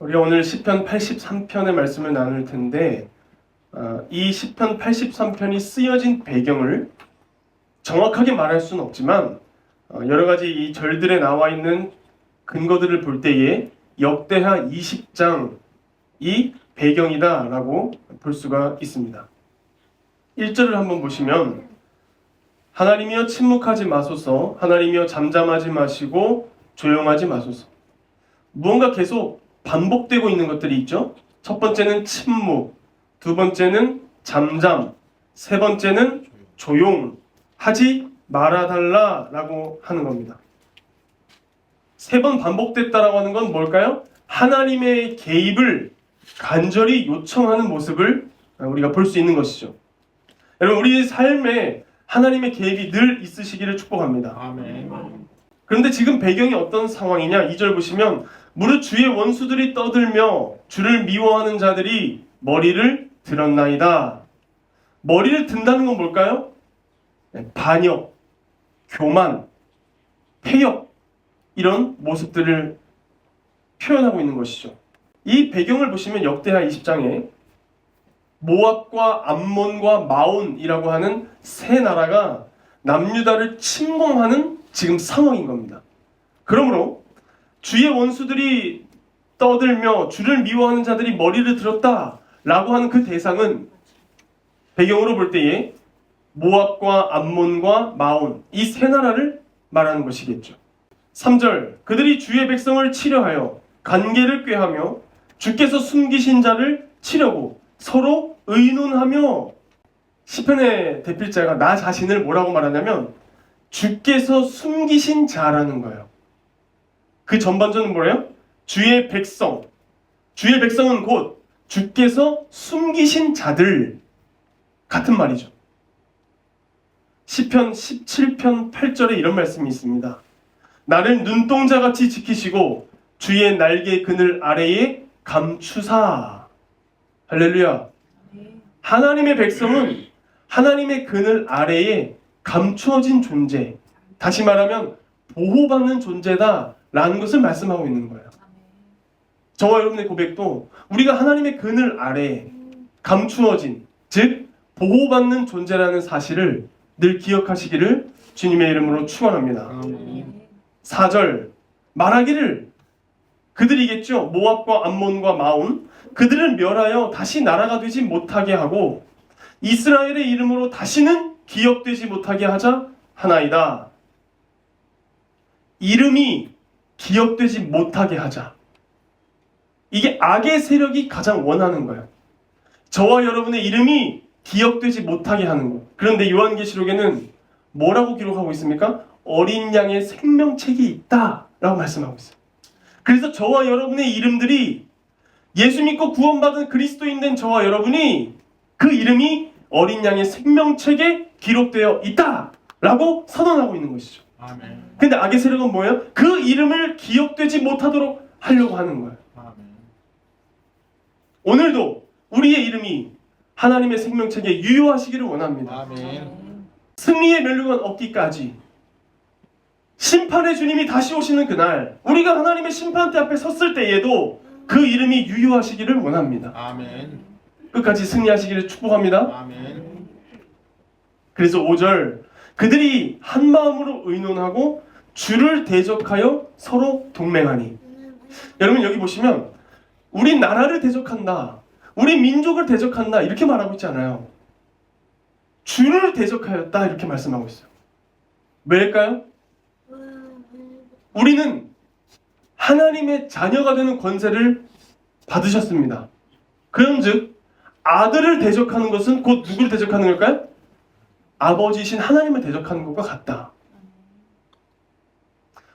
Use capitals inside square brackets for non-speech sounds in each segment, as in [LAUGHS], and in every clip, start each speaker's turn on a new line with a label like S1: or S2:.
S1: 우리가 오늘 시편 83편의 말씀을 나눌 텐데 어, 이 시편 83편이 쓰여진 배경을 정확하게 말할 수는 없지만 어, 여러 가지 이 절들에 나와 있는 근거들을 볼 때에 역대하 20장이 배경이다라고 볼 수가 있습니다. 1절을 한번 보시면 하나님이여 침묵하지 마소서 하나님이여 잠잠하지 마시고 조용하지 마소서 무언가 계속 반복되고 있는 것들이 있죠. 첫 번째는 침묵, 두 번째는 잠잠, 세 번째는 조용 하지 말아달라라고 하는 겁니다. 세 번 반복됐다라고 하는 건 뭘까요? 하나님의 개입을 간절히 요청하는 모습을 우리가 볼 수 있는 것이죠. 여러분 우리 삶에 하나님의 개입이 늘 있으시기를 축복합니다.
S2: 아멘.
S1: 그런데 지금 배경이 어떤 상황이냐? 2절 보시면 무릇 주의 원수들이 떠들며 주를 미워하는 자들이 머리를 들었나이다. 머리를 든다는 건 뭘까요? 네, 반역, 교만, 폐역 이런 모습들을 표현하고 있는 것이죠. 이 배경을 보시면 역대하 20장에 모압과 암몬과 마온이라고 하는 세 나라가 남유다를 침공하는 지금 상황인 겁니다. 그러므로 주의 원수들이 떠들며 주를 미워하는 자들이 머리를 들었다 라고 하는 그 대상은 배경으로 볼 때에 모압과 암몬과 마온 이 세 나라를 말하는 것이겠죠. 3절 그들이 주의 백성을 치려하여 관계를 꾀하며 주께서 숨기신 자를 치려고 서로 의논하며 시편의 대필자가 나 자신을 뭐라고 말하냐면 주께서 숨기신 자라는 거예요. 그 전반전은 뭐예요? 주의 백성. 주의 백성은 곧 주께서 숨기신 자들 같은 말이죠. 시편 17편 8절에 이런 말씀이 있습니다. 나를 눈동자같이 지키시고 주의 날개 그늘 아래에 감추사. 할렐루야. 하나님의 백성은 하나님의 그늘 아래에 감추어진 존재, 다시 말하면 보호받는 존재다 라는 것을 말씀하고 있는 거예요. 저와 여러분의 고백도 우리가 하나님의 그늘 아래에 감추어진, 즉 보호받는 존재라는 사실을 늘 기억하시기를 주님의 이름으로 축원합니다.
S2: 아멘.
S1: 4절 말하기를 그들이겠죠. 모압과 암몬과 마온 그들을 멸하여 다시 나라가 되지 못하게 하고 이스라엘의 이름으로 다시는 기억되지 못하게 하자 하나이다. 이름이 기억되지 못하게 하자. 이게 악의 세력이 가장 원하는 거예요. 저와 여러분의 이름이 기억되지 못하게 하는 거. 그런데 요한계시록에는 뭐라고 기록하고 있습니까? 어린 양의 생명책이 있다 라고 말씀하고 있어요. 그래서 저와 여러분의 이름들이 예수 믿고 구원받은 그리스도인 된 저와 여러분이 그 이름이 어린 양의 생명책에 기록되어 있다 라고 선언하고 있는 것이죠.
S2: 아멘.
S1: 근데 악의 세력은 뭐예요? 그 이름을 기억되지 못하도록 하려고 하는 거예요.
S2: 아멘.
S1: 오늘도 우리의 이름이 하나님의 생명책에 유효하시기를 원합니다.
S2: 아멘.
S1: 승리의 멸류관 얻기까지 심판의 주님이 다시 오시는 그날 우리가 하나님의 심판대 앞에 섰을 때에도 그 이름이 유효하시기를 원합니다.
S2: 아멘.
S1: 끝까지 승리하시기를 축복합니다.
S2: 아멘.
S1: 그래서 5절 그들이 한 마음으로 의논하고 주를 대적하여 서로 동맹하니 여러분 여기 보시면 우리 나라를 대적한다. 우리 민족을 대적한다. 이렇게 말하고 있지 않아요. 주를 대적하였다. 이렇게 말씀하고 있어요. 왜일까요? 우리는 하나님의 자녀가 되는 권세를 받으셨습니다. 그런즉 아들을 대적하는 것은 곧 누구를 대적하는 걸까요? 아버지신 하나님을 대적하는 것과 같다.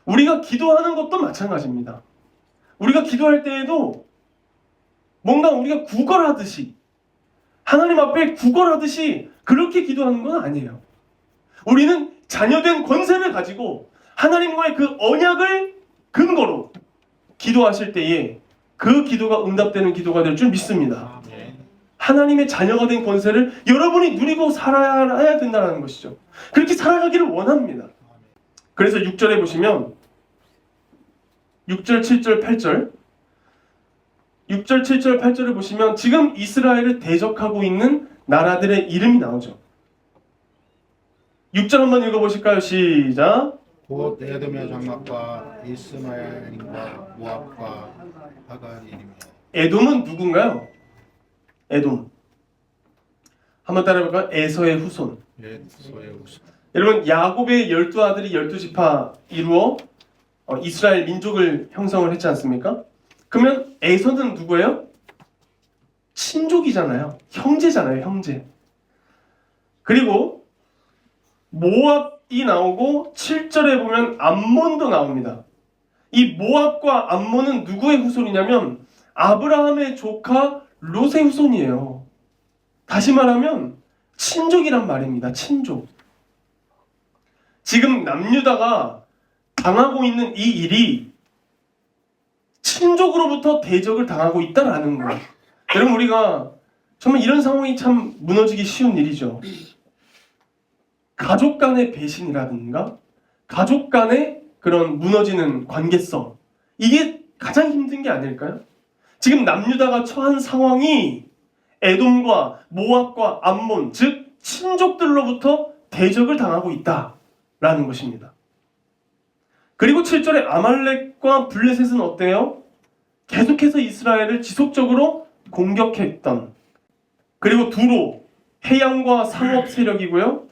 S1: 우리가 기도하는 것도 마찬가지입니다. 우리가 기도할 때에도 뭔가 우리가 구걸하듯이 하나님 앞에 구걸하듯이 그렇게 기도하는 건 아니에요. 우리는 자녀된 권세를 가지고 하나님과의 그 언약을 근거로 기도하실 때에 그 기도가 응답되는 기도가 될 줄 믿습니다. 하나님의 자녀가 된 권세를 여러분이 누리고 살아야 된다는 것이죠. 그렇게 살아가기를 원합니다. 그래서 6절에 보시면 6절, 7절, 8절 6절, 7절, 8절을 보시면 지금 이스라엘을 대적하고 있는 나라들의 이름이 나오죠. 6절 한번 읽어보실까요? 시작.
S2: 곧 에돔의 장막과 이스마엘과 모압과 하갈이리며
S1: 에돔은 누군가요? 에돔. 한번 따라해볼까요? 에서의 후손.
S2: 옛소의 우스
S1: 여러분 야곱의 열두 아들이 열두 지파 이루어 어, 이스라엘 민족을 형성을 했지 않습니까? 그러면 에서는 누구예요? 친족이잖아요. 형제잖아요. 형제. 그리고 모압이 나오고 7절에 보면 암몬도 나옵니다. 이 모압과 암몬은 누구의 후손이냐면 아브라함의 조카 롯의 후손이에요. 다시 말하면 친족이란 말입니다. 친족. 지금 남유다가 당하고 있는 이 일이 친족으로부터 대적을 당하고 있다라는 거예요. 여러분 우리가 정말 이런 상황이 참 무너지기 쉬운 일이죠. 가족 간의 배신이라든가 가족 간의 그런 무너지는 관계성 이게 가장 힘든 게 아닐까요? 지금 남유다가 처한 상황이 에돔과 모압과 암몬 즉 친족들로부터 대적을 당하고 있다라는 것입니다. 그리고 7절에 아말렉과 블레셋은 어때요? 계속해서 이스라엘을 지속적으로 공격했던 그리고 두로 해양과 상업 세력이고요.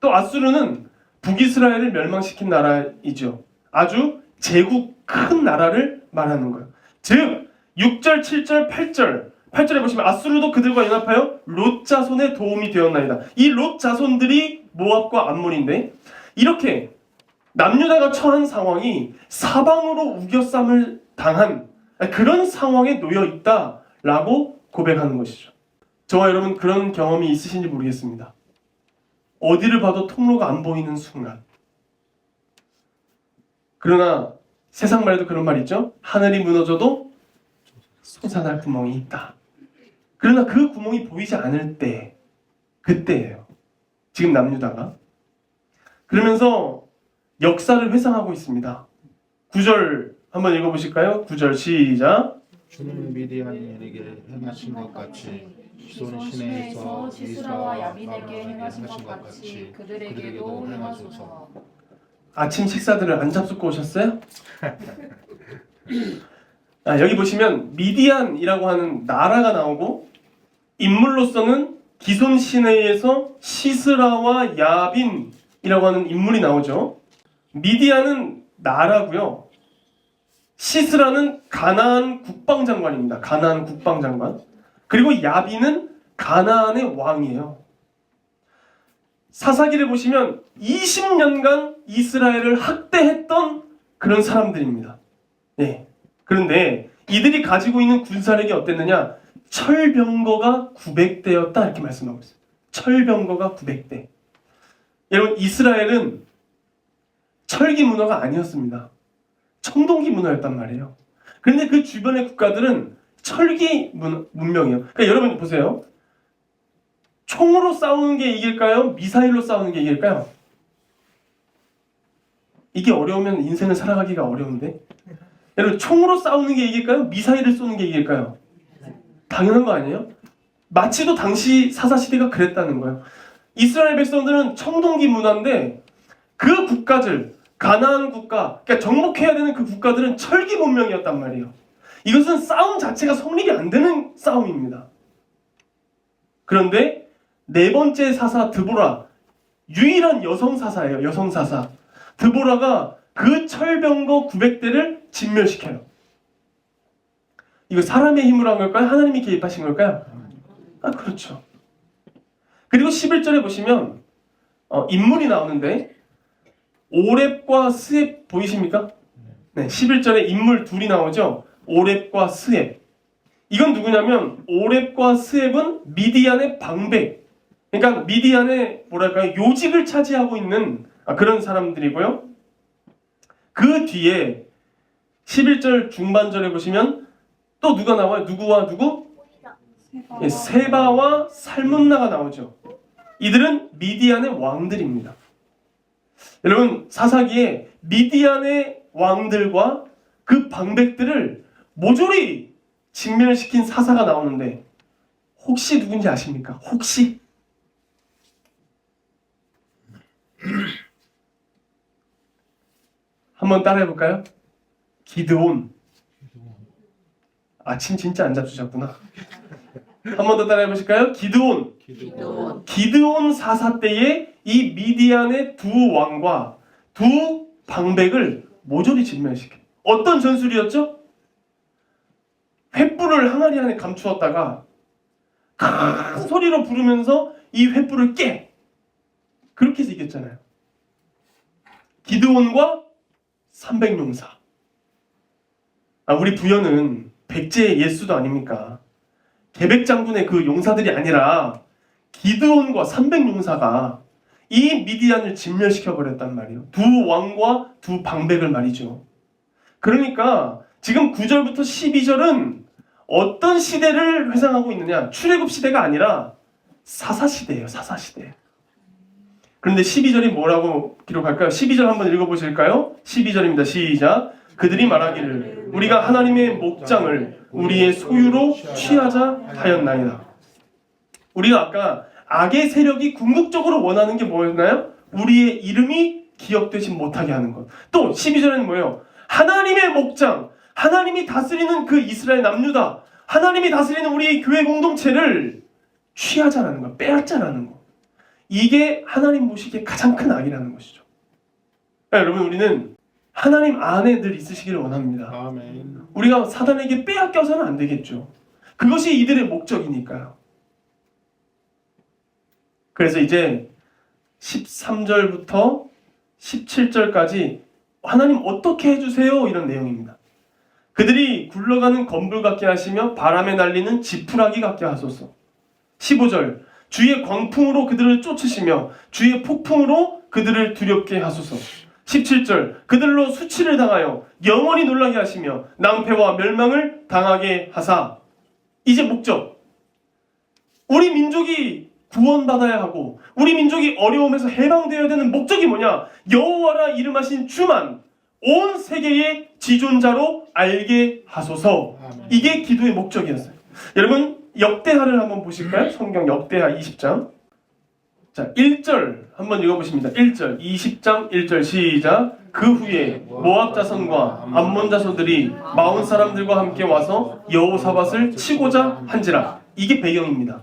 S1: 또 아수르는 북이스라엘을 멸망시킨 나라이죠. 아주 제국 큰 나라를 말하는 거예요. 즉 6절, 7절, 8절 8절에 보시면 아수르도 그들과 연합하여 롯 자손의 도움이 되었나이다. 이 롯 자손들이 모압과 암몬인데 이렇게 남유다가 처한 상황이 사방으로 우겨쌈을 당한 그런 상황에 놓여 있다라고 고백하는 것이죠. 저와 여러분 그런 경험이 있으신지 모르겠습니다. 어디를 봐도 통로가 안 보이는 순간. 그러나 세상 말에도 그런 말 있죠. 하늘이 무너져도 솟아날 구멍이 있다. 그러나 그 구멍이 보이지 않을 때 그때예요. 지금 남유다가 그러면서 역사를 회상하고 있습니다. 9절 한번 읽어보실까요? 9절 시작.
S2: 주는 미디안에게 행하신 것 같이 기손 시내에서
S3: 시스라와 야빈에게 행하신 것 같이 그들에게도 행하소서.
S1: 아침 식사들을 안 잡수고 오셨어요? [LAUGHS] 아, 여기 보시면 미디안이라고 하는 나라가 나오고 인물로서는 기손 시내에서 시스라와 야빈이라고 하는 인물이 나오죠. 미디안은 나라고요. 시스라는 가나안 국방장관입니다. 가나안 국방장관. 그리고 야빈은 가나안의 왕이에요. 사사기를 보시면 20년간 이스라엘을 학대했던 그런 사람들입니다. 네. 그런데 이들이 가지고 있는 군사력이 어땠느냐? 철병거가 900대였다 이렇게 말씀하고 있어요. 철병거가 900대. 여러분 이스라엘은 철기 문화가 아니었습니다. 청동기 문화였단 말이에요. 그런데 그 주변의 국가들은 철기 문, 문명이에요. 그러니까 여러분 보세요. 총으로 싸우는 게 이길까요? 미사일로 싸우는 게 이길까요? 이게 어려우면 인생을 살아가기가 어려운데. 여러분 총으로 싸우는 게 이길까요? 미사일을 쏘는 게 이길까요? 당연한 거 아니에요? 마치도 당시 사사 시대가 그랬다는 거예요. 이스라엘 백성들은 청동기 문화인데 그 국가들 가나안 국가, 그러니까 정복해야 되는 그 국가들은 철기 문명이었단 말이에요. 이것은 싸움 자체가 성립이 안 되는 싸움입니다. 그런데 네 번째 사사 드보라 유일한 여성 사사예요. 여성 사사 드보라가 그 철병거 900대를 진멸시켜요. 이거 사람의 힘으로 한 걸까요? 하나님이 개입하신 걸까요? 아 그렇죠. 그리고 11절에 보시면 어, 인물이 나오는데 오렙과 스앱 보이십니까? 네, 11절에 인물 둘이 나오죠. 오렙과 스앱. 이건 누구냐면 오렙과 스앱은 미디안의 방백. 그러니까 미디안의 뭐랄까요 요직을 차지하고 있는 아, 그런 사람들이고요. 그 뒤에 11절 중반절에 보시면 또 누가 나와요? 누구와 누구? 예, 세바와 살문나가 나오죠. 이들은 미디안의 왕들입니다. 여러분 사사기에 미디안의 왕들과 그 방백들을 모조리 직면시킨 사사가 나오는데 혹시 누군지 아십니까? 혹시 한번 따라해 볼까요? 기드온. 아침 진짜 안 잡수셨구나. 한 번 더 따라해 보실까요? 기드온.
S2: 기도
S1: 기드온 사사 때에 이 미디안의 두 왕과 두 방백을 모조리 진멸시켜. 어떤 전술이었죠? 횃불을 항아리 안에 감추었다가 큰 소리로 부르면서 이 횃불을 깨. 그렇게 해서 이겼잖아요. 기드온과 300용사. 아, 우리 부여는 백제의 예수도 아닙니까? 계백장군의 그 용사들이 아니라 기드온과 300 용사가 이 미디안을 진멸시켜 버렸단 말이에요. 두 왕과 두 방백을 말이죠. 그러니까 지금 9절부터 12절은 어떤 시대를 회상하고 있느냐? 출애굽 시대가 아니라 사사 시대예요. 사사 시대. 그런데 12절이 뭐라고 기록할까요? 12절 한번 읽어 보실까요? 12절입니다. 시작. 그들이 말하기를 우리가 하나님의 목장을 우리의 소유로 취하자 하였나이다. 우리가 아까 악의 세력이 궁극적으로 원하는 게 뭐였나요? 우리의 이름이 기억되지 못하게 하는 것. 또 12절에는 뭐예요? 하나님의 목장, 하나님이 다스리는 그 이스라엘 남유다, 하나님이 다스리는 우리의 교회 공동체를 취하자라는 거, 빼앗자라는 거. 이게 하나님 보시기에 가장 큰 악이라는 것이죠. 여러분 우리는 하나님 안에 늘 있으시기를 원합니다.
S2: 아멘.
S1: 우리가 사단에게 빼앗겨서는 안 되겠죠. 그것이 이들의 목적이니까요. 그래서 이제 13절부터 17절까지 하나님 어떻게 해주세요? 이런 내용입니다. 그들이 굴러가는 건불 같게 하시며 바람에 날리는 지푸라기 같게 하소서. 15절 주의 광풍으로 그들을 쫓으시며 주의 폭풍으로 그들을 두렵게 하소서. 17절 그들로 수치를 당하여 영원히 놀라게 하시며 낭패와 멸망을 당하게 하사. 이제 목적. 우리 민족이 구원받아야 하고 우리 민족이 어려움에서 해방되어야 되는 목적이 뭐냐? 여호와라 이름하신 주만 온 세계의 지존자로 알게 하소서. 이게 기도의 목적이었어요. 여러분 역대하를 한번 보실까요? 성경 역대하 20장 자, 1절 한번 읽어보십니다. 1절, 20장 1절 시작. 그 후에 모압 자손과 암몬 자손들이 마온 사람들과 함께 와서 여호사밧을 치고자 한지라. 이게 배경입니다.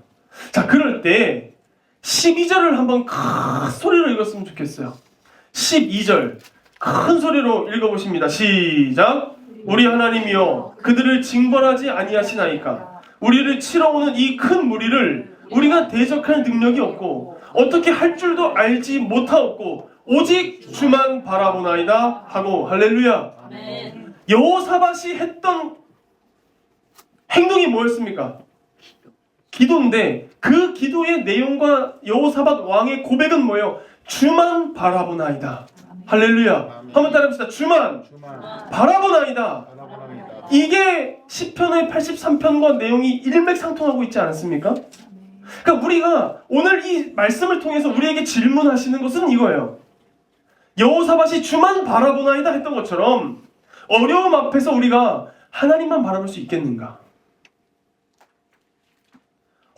S1: 자, 그럴 때 12절을 한번 큰 소리로 읽었으면 좋겠어요. 12절 큰 소리로 읽어보십니다. 시작. 우리 하나님이여 그들을 징벌하지 아니하시나이까 우리를 치러 오는 이 큰 무리를 우리가 대적할 능력이 없고 어떻게 할 줄도 알지 못하옵고 오직 주만 바라보나이다 하고 할렐루야
S3: 아멘.
S1: 여호사밧이 했던 행동이 뭐였습니까? 기도인데 그 기도의 내용과 여호사밧 왕의 고백은 뭐예요? 주만 바라보나이다 할렐루야 한번 따라합시다 주만
S2: 주만
S1: 바라보나이다
S2: 바라보나이다.
S1: 이게 시편의 83편과 내용이 일맥상통하고 있지 않습니까? 그러니까 우리가 오늘 이 말씀을 통해서 우리에게 질문하시는 것은 이거예요. 여호사밧이 주만 바라보나이다 했던 것처럼 어려움 앞에서 우리가 하나님만 바라볼 수 있겠는가?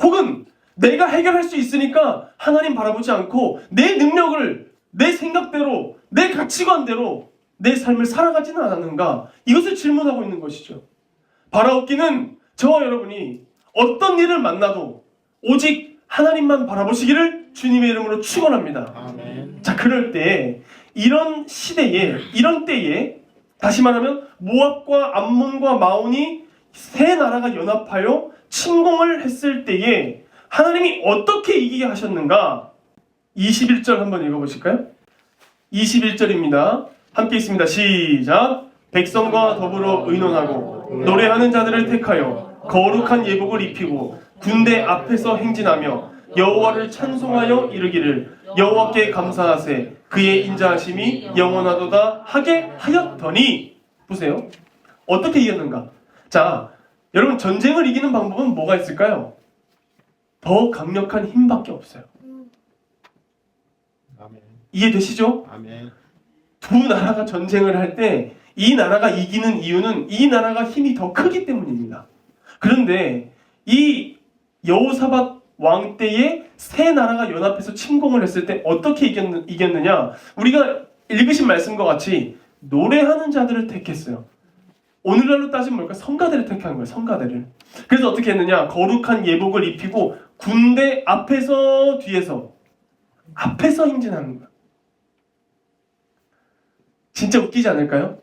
S1: 혹은 내가 해결할 수 있으니까 하나님 바라보지 않고 내 능력을 내 생각대로 내 가치관대로 내 삶을 살아가지는 않았는가? 이것을 질문하고 있는 것이죠. 바라옵기는 저와 여러분이 어떤 일을 만나도 오직 하나님만 바라보시기를 주님의 이름으로 축원합니다. 자, 그럴 때 이런 시대에 이런 때에 다시 말하면 모압과 암몬과 마온이 세 나라가 연합하여 침공을 했을 때에 하나님이 어떻게 이기게 하셨는가? 21절 한번 읽어 보실까요? 21절입니다. 함께 있습니다. 시작. 백성과 더불어 의논하고 노래하는 자들을 택하여 거룩한 예복을 입히고 군대 앞에서 행진하며 여호와를 찬송하여 이르기를 여호와께 감사하세 그의 인자하심이 영원하도다 하게 하였더니 보세요. 어떻게 이겼는가? 자, 여러분 전쟁을 이기는 방법은 뭐가 있을까요? 더 강력한 힘밖에 없어요. 이해되시죠? 두 나라가 전쟁을 할 때 이 나라가 이기는 이유는 이 나라가 힘이 더 크기 때문입니다. 그런데 이 여호사밧 왕 때에 세 나라가 연합해서 침공을 했을 때 어떻게 이겼느, 이겼느 냐? 우리가 읽으신 말씀과 같이 노래하는 자들을 택했어요. 오늘날로 따지면 뭘까? 성가대를 택한 거예요. 성가대를. 그래서 어떻게 했느냐? 거룩한 예복을 입히고 군대 앞에서 뒤에서 앞에서 행진하는 거야. 진짜 웃기지 않을까요?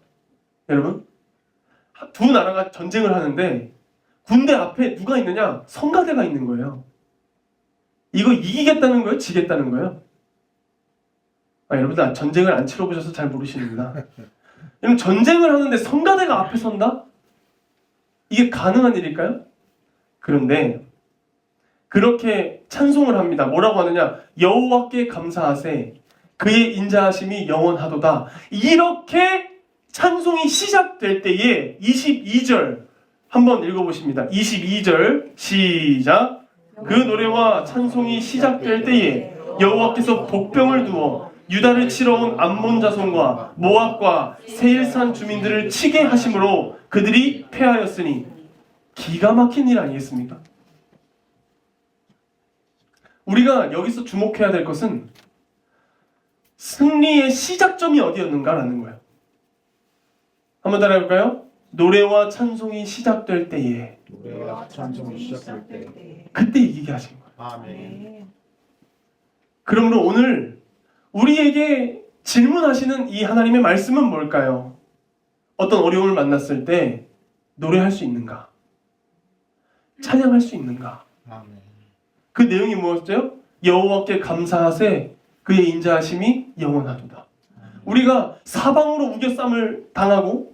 S1: 여러분? 두 나라가 전쟁을 하는데 군대 앞에 누가 있느냐? 성가대가 있는 거예요. 이거 이기겠다는 거예요? 지겠다는 거예요? 아, 여러분들 전쟁을 안 치러보셔서 잘 모르시는구나. 여러분 전쟁을 하는데 성가대가 앞에 선다? 이게 가능한 일일까요? 그런데 그렇게 찬송을 합니다. 뭐라고 하느냐? 여호와께 감사하세 그의 인자하심이 영원하도다. 이렇게 찬송이 시작될 때에 22절 한번 읽어보십니다. 22절 시작. 그 노래와 찬송이 시작될 때에 여호와께서 복병을 두어 유다를 치러 온 암몬 자손과 모압과 세일산 주민들을 치게 하심으로 그들이 패하였으니 기가 막힌 일 아니겠습니까? 우리가 여기서 주목해야 될 것은 승리의 시작점이 어디였는가라는 거예요. 한번 따라해볼까요? 노래와 찬송이 시작될 때에
S2: 노래와 찬송이 시작할 때
S1: 그때 이기게 하신 거예요.
S2: 아멘
S1: 그러므로 오늘 우리에게 질문하시는 이 하나님의 말씀은 뭘까요? 어떤 어려움을 만났을 때 노래할 수 있는가? 찬양할 수 있는가?
S2: 아멘
S1: 그 내용이 무엇이죠? 여호와께 감사하세 그의 인자하심이 영원하도다. 우리가 사방으로 우겨쌈을 당하고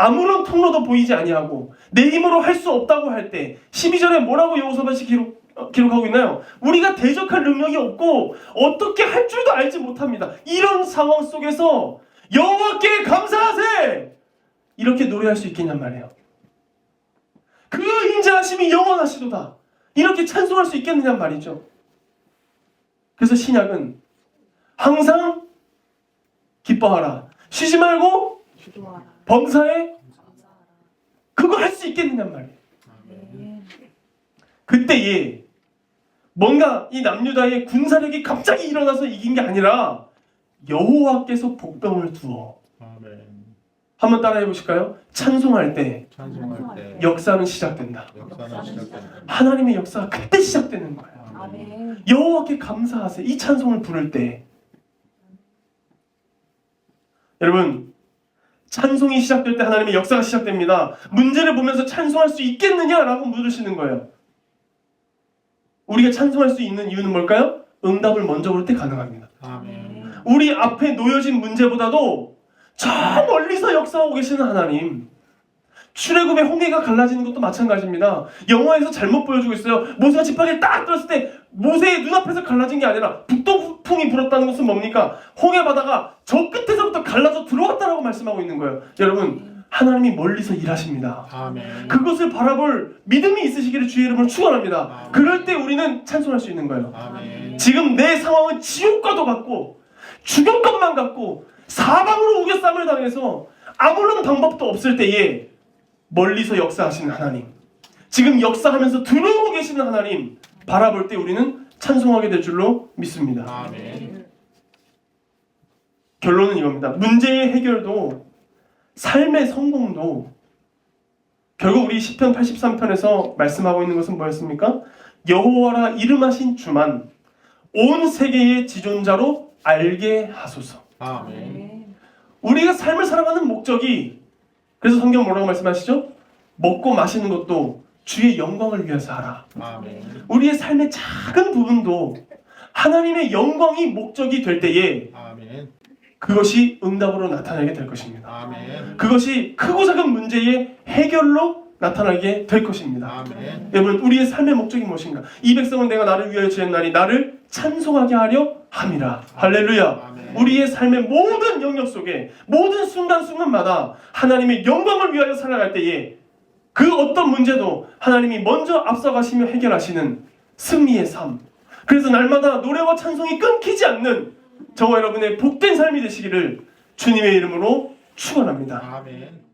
S1: 아무런 통로도 보이지 아니하고 내 힘으로 할 수 없다고 할 때 12절에 뭐라고 여호사밧이 기록 어, 기록하고 있나요? 우리가 대적할 능력이 없고 어떻게 할 줄도 알지 못합니다. 이런 상황 속에서 여호와께 감사하세 이렇게 노래할 수 있겠냔 말이에요. 그 인자하심이 영원하시도다. 이렇게 찬송할 수 있겠느냐 말이죠. 그래서 신약은 항상 기뻐하라. 쉬지 말고
S3: 기도하라.
S1: 범사에. 그거 할 수 있겠느냐 말이에요.
S2: 아멘
S1: 그때에 뭔가 이 남유다의 군사력이 갑자기 일어나서 이긴 게 아니라 여호와께서 복병을 두어
S2: 아멘
S1: 한번 따라해 보실까요? 찬송할 때
S2: 찬송할 때
S1: 역사는 시작된다.
S2: 역사는 시작된다
S1: 하나님의 역사가 그때 시작되는 거예요.
S3: 아멘.
S1: 여호와께 감사하세요. 이 찬송을 부를 때 여러분 찬송이 시작될 때 하나님의 역사가 시작됩니다. 문제를 보면서 찬송할 수 있겠느냐라고 물으시는 거예요. 우리가 찬송할 수 있는 이유는 뭘까요? 응답을 먼저 볼 때 가능합니다.
S2: 아멘
S1: 우리 앞에 놓여진 문제보다도 저 멀리서 역사하고 계시는 하나님. 출애굽의 홍해가 갈라지는 것도 마찬가지입니다. 영화에서 잘못 보여주고 있어요. 모세가 지팡이를 딱 들었을 때 모세의 눈앞에서 갈라진 게 아니라 북동풍이 불었다는 것은 뭡니까? 홍해 바다가 저 끝에서부터 갈라져 들어왔다라고 말씀하고 있는 거예요. 여러분, 하나님이 멀리서 일하십니다.
S2: 아멘
S1: 그것을 바라볼 믿음이 있으시기를 주의 이름으로 축원합니다. 그럴 때 우리는 찬송할 수 있는 거예요.
S2: 아멘
S1: 지금 내 상황은 지옥과도 같고 죽을 것만 같고 사방으로 우겨쌈을 당해서 아무런 방법도 없을 때에 멀리서 역사하시는 하나님 지금 역사하면서 들어오고 계시는 하나님 바라볼 때 우리는 찬송하게 될 줄로 믿습니다.
S2: 아멘
S1: 결론은 이겁니다. 문제의 해결도 삶의 성공도 결국 우리 시편 83편에서 말씀하고 있는 것은 뭐였습니까? 여호와라 이름하신 주만 온 세계의 지존자로 알게 하소서.
S3: 아멘.
S1: 우리가 삶을 살아가는 목적이 그래서 성경 뭐라고 말씀하시죠? 먹고 마시는 것도 주의 영광을 위해서 하라.
S2: 아멘
S1: 우리의 삶의 작은 부분도 하나님의 영광이 목적이 될 때에
S2: 아멘
S1: 그것이 응답으로 나타나게 될 것입니다.
S2: 아멘
S1: 그것이 크고 작은 문제의 해결로 나타나게 될 것입니다.
S2: 아멘
S1: 여러분, 우리의 삶의 목적이 무엇인가? 이 백성은 내가 나를 위하여 지었나니 나를 찬송하게 하려 함이라. 할렐루야.
S2: 아멘
S1: 우리의 삶의 모든 영역 속에 모든 순간순간마다 하나님의 영광을 위하여 살아갈 때에 그 어떤 문제도 하나님이 먼저 앞서가시며 해결하시는 승리의 삶. 그래서 날마다 노래와 찬송이 끊기지 않는 저와 여러분의 복된 삶이 되시기를 주님의 이름으로 축원합니다.
S2: 아멘